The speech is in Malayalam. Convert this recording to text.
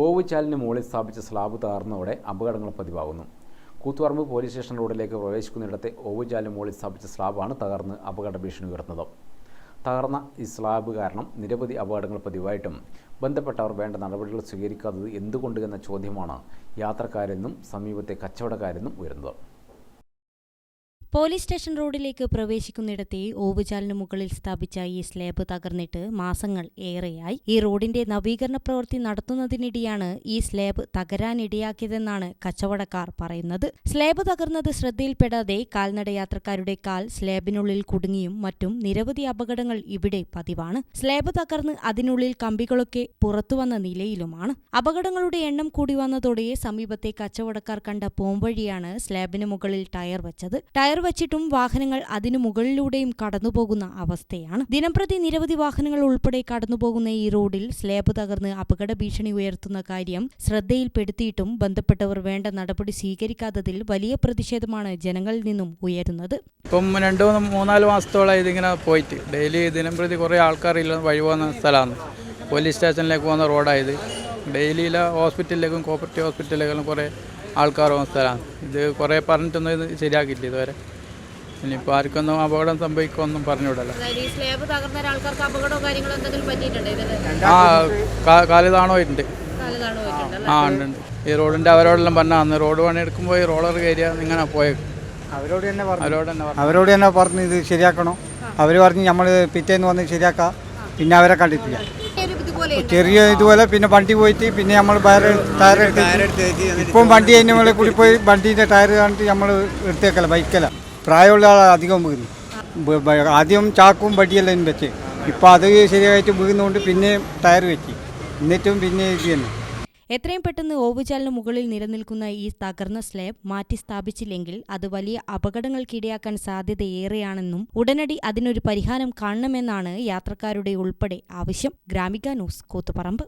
ഓവുചാലിന് മുകളിൽ സ്ഥാപിച്ച സ്ലാബ് തകർന്നതോടെ അപകടങ്ങൾ പതിവാകുന്നു. കൂത്തുപറമ്പ് പോലീസ് സ്റ്റേഷൻ റോഡിലേക്ക് പ്രവേശിക്കുന്നിടത്തെ ഓവുചാലിന് മുകളിൽ സ്ഥാപിച്ച സ്ലാബാണ് തകർന്ന് അപകട ഭീഷണി ഉയർന്നത്. തകർന്ന ഈ സ്ലാബ് കാരണം നിരവധി അപകടങ്ങൾ പതിവായിട്ടും ബന്ധപ്പെട്ടവർ വേണ്ട നടപടികൾ സ്വീകരിക്കാത്തത് എന്തുകൊണ്ട് എന്ന ചോദ്യമാണ് യാത്രക്കാരെന്നും സമീപത്തെ കച്ചവടക്കാരെന്നും ഉയർന്നത് പോലീസ് സ്റ്റേഷൻ റോഡിലേക്ക് പ്രവേശിക്കുന്നിടത്തെ ഓവുചാലിന് മുകളിൽ സ്ഥാപിച്ച ഈ സ്ലാബ് തകർന്നിട്ട് മാസങ്ങൾ ഏറെയായി. ഈ റോഡിന്റെ നവീകരണ പ്രവൃത്തി നടത്തുന്നതിനിടെയാണ് ഈ സ്ലാബ് തകരാനിടയാക്കിയതെന്നാണ് കച്ചവടക്കാർ പറയുന്നത്. സ്ലാബ് തകർന്നത് ശ്രദ്ധയിൽപ്പെടാതെ കാൽനട യാത്രക്കാരുടെ കാൽ സ്ലാബിനുള്ളിൽ കുടുങ്ങിയും മറ്റും നിരവധി അപകടങ്ങൾ ഇവിടെ പതിവാണ്. സ്ലാബ് തകർന്ന് അതിനുള്ളിൽ കമ്പികളൊക്കെ പുറത്തുവന്ന നിലയിലുമാണ്. അപകടങ്ങളുടെ എണ്ണം കൂടി വന്നതോടെ സമീപത്തെ കച്ചവടക്കാർ കണ്ട പോംവഴിയാണ് സ്ലാബിന് മുകളിൽ ടയർ വെച്ചത്. ടയർ വച്ചിട്ടും വാഹനങ്ങൾ അതിനു മുകളിലൂടെയും കടന്നുപോകുന്ന അവസ്ഥയാണ്. ദിനംപ്രതി നിരവധി വാഹനങ്ങൾ ഉൾപ്പെടെ കടന്നുപോകുന്ന ഈ റോഡിൽ സ്ലാബ് തകർന്ന് അപകട ഭീഷണി ഉയർത്തുന്ന കാര്യം ശ്രദ്ധയിൽപ്പെടുത്തിയിട്ടും ബന്ധപ്പെട്ടവർ വേണ്ട നടപടി സ്വീകരിക്കാത്തതിൽ വലിയ പ്രതിഷേധമാണ് ജനങ്ങളിൽ നിന്നും ഉയരുന്നത്. ഇപ്പം രണ്ടു മൂന്ന് മൂന്നാൽ മാസത്തോളം ഇതിങ്ങനെ പോയിട്ട്. ഡെയിലി ദിനംപ്രതി കുറേ ആൾക്കാരില്ല വഴി പോകുന്ന സ്ഥലമാണ്. പോലീസ് സ്റ്റേഷനിലേക്ക് പോകുന്ന റോഡായത് ഡെയിലിയില ഹോസ്പിറ്റലിലേക്കും കോപ്പറേറ്റീവ് ഹോസ്പിറ്റലിലേക്കും കുറേ ആൾക്കാർ പോകുന്ന സ്ഥലമാണ്. ഇത് കുറേ പറഞ്ഞിട്ടൊന്നും ഇത് ശരിയാക്കിയില്ല ഇതുവരെ. ഇനിയിപ്പോൾ ആർക്കൊന്നും അപകടം സംഭവിക്കുമെന്നും പറഞ്ഞുവിടല്ലോ ആ കാൽ താണോയിട്ടുണ്ട് കാലതാണ് ആ ഉണ്ട് ഉണ്ട്. ഈ റോഡിന്റെ അവരോടെല്ലാം പറഞ്ഞാൽ അന്ന് റോഡ് പണി എടുക്കുമ്പോൾ ഈ റോളർ കയറിയ ഇങ്ങനെ പോയത് അവരോട് തന്നെ പറഞ്ഞു. അവരോട് തന്നെ പറഞ്ഞു. അവരോട് തന്നെ പറഞ്ഞു ഇത് ശരിയാക്കണോ. അവർ പറഞ്ഞ് നമ്മൾ പിറ്റേന്ന് വന്ന് ശരിയാക്കാം. പിന്നെ അവരെ കണ്ടിട്ടില്ല. ചെറിയ ഇതുപോലെ പിന്നെ വണ്ടി പോയിട്ട് പിന്നെ നമ്മൾ എടുത്തു ഇപ്പം വണ്ടി അതിന്റെ മുകളിൽ കൂടി പോയി വണ്ടീന്റെ ടയർ കണ്ടിട്ട് നമ്മൾ എടുത്തേക്കല ബൈക്കല. പ്രായമുള്ള ആൾ അധികം വീഴുന്നു ആദ്യം ചാക്കും വടിയെല്ലാം വെച്ച് ഇപ്പം അത് ശരിയായിട്ട് വീഴുന്നതുകൊണ്ട് പിന്നെ ടയർ വെച്ച്. എന്നിട്ടും പിന്നെ ഇത് തന്നെ. എത്രയും പെട്ടെന്ന് ഓവുചാലിന് മുകളിൽ നിലനിൽക്കുന്ന ഈ തകർന്ന സ്ലാബ് മാറ്റി സ്ഥാപിച്ചില്ലെങ്കിൽ അത് വലിയ അപകടങ്ങൾക്കിടയാക്കാൻ സാധ്യതയേറെയാണെന്നും ഉടനടി അതിനൊരു പരിഹാരം കാണണമെന്നാണ് യാത്രക്കാരുടെ ഉൾപ്പെടെ ആവശ്യം. ഗ്രാമിക ന്യൂസ് കൂത്തുപറമ്പ്.